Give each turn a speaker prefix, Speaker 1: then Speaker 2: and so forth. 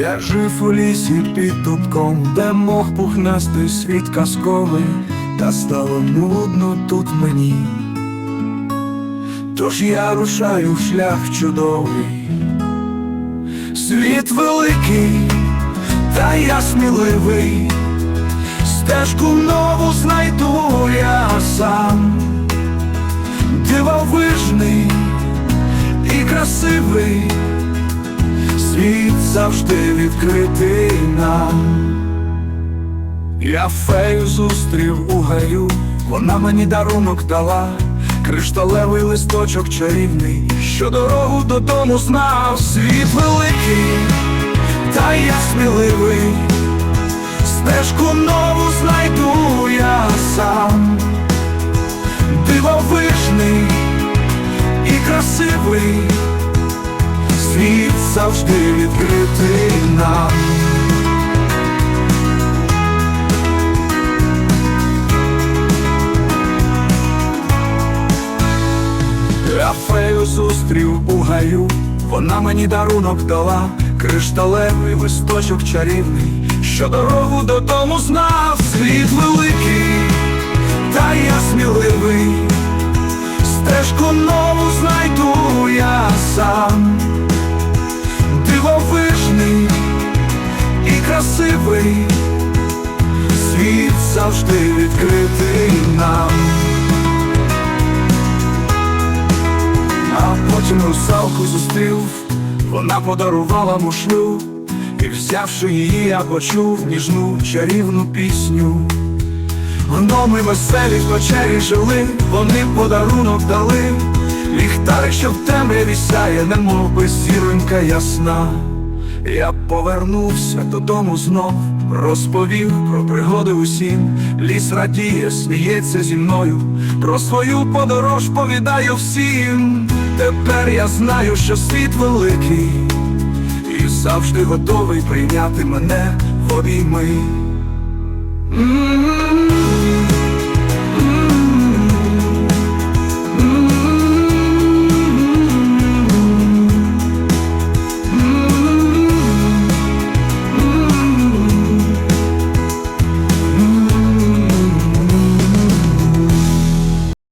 Speaker 1: Я жив у лісі під дубком, де мох пухнастий світ казковий, та стало нудно тут мені. Тож я рушаю в шлях чудовий, світ великий, та я сміливий, стежку нову знайду я сам, завжди відкритий нам. Я фею зустрів у гаю, вона мені дарунок дала, кришталевий листочок чарівний, що дорогу додому знав, світ великий, та я сміливий, стежку нову знайду я сам, дивовижний і красивий світ завжди відкритий нам. Я фею зустрів у гаю, вона мені дарунок дала, кришталевий листочок чарівний, що дорогу додому знав, світ великий, красивий, світ завжди відкритий нам. А потім русалку зустрів, вона подарувала мушлю, і взявши її, я почув ніжну чарівну пісню. Гноми веселі в вечері жили, вони подарунок дали, ліхтарик, що в темряві сяє, немов би зіронька ясна. Я повернувся додому знов, розповів про пригоди усім. Ліс радіє, сміється зі мною, про свою подорож повідаю всім. Тепер я знаю, що світ великий, і завжди готовий прийняти мене в обійми.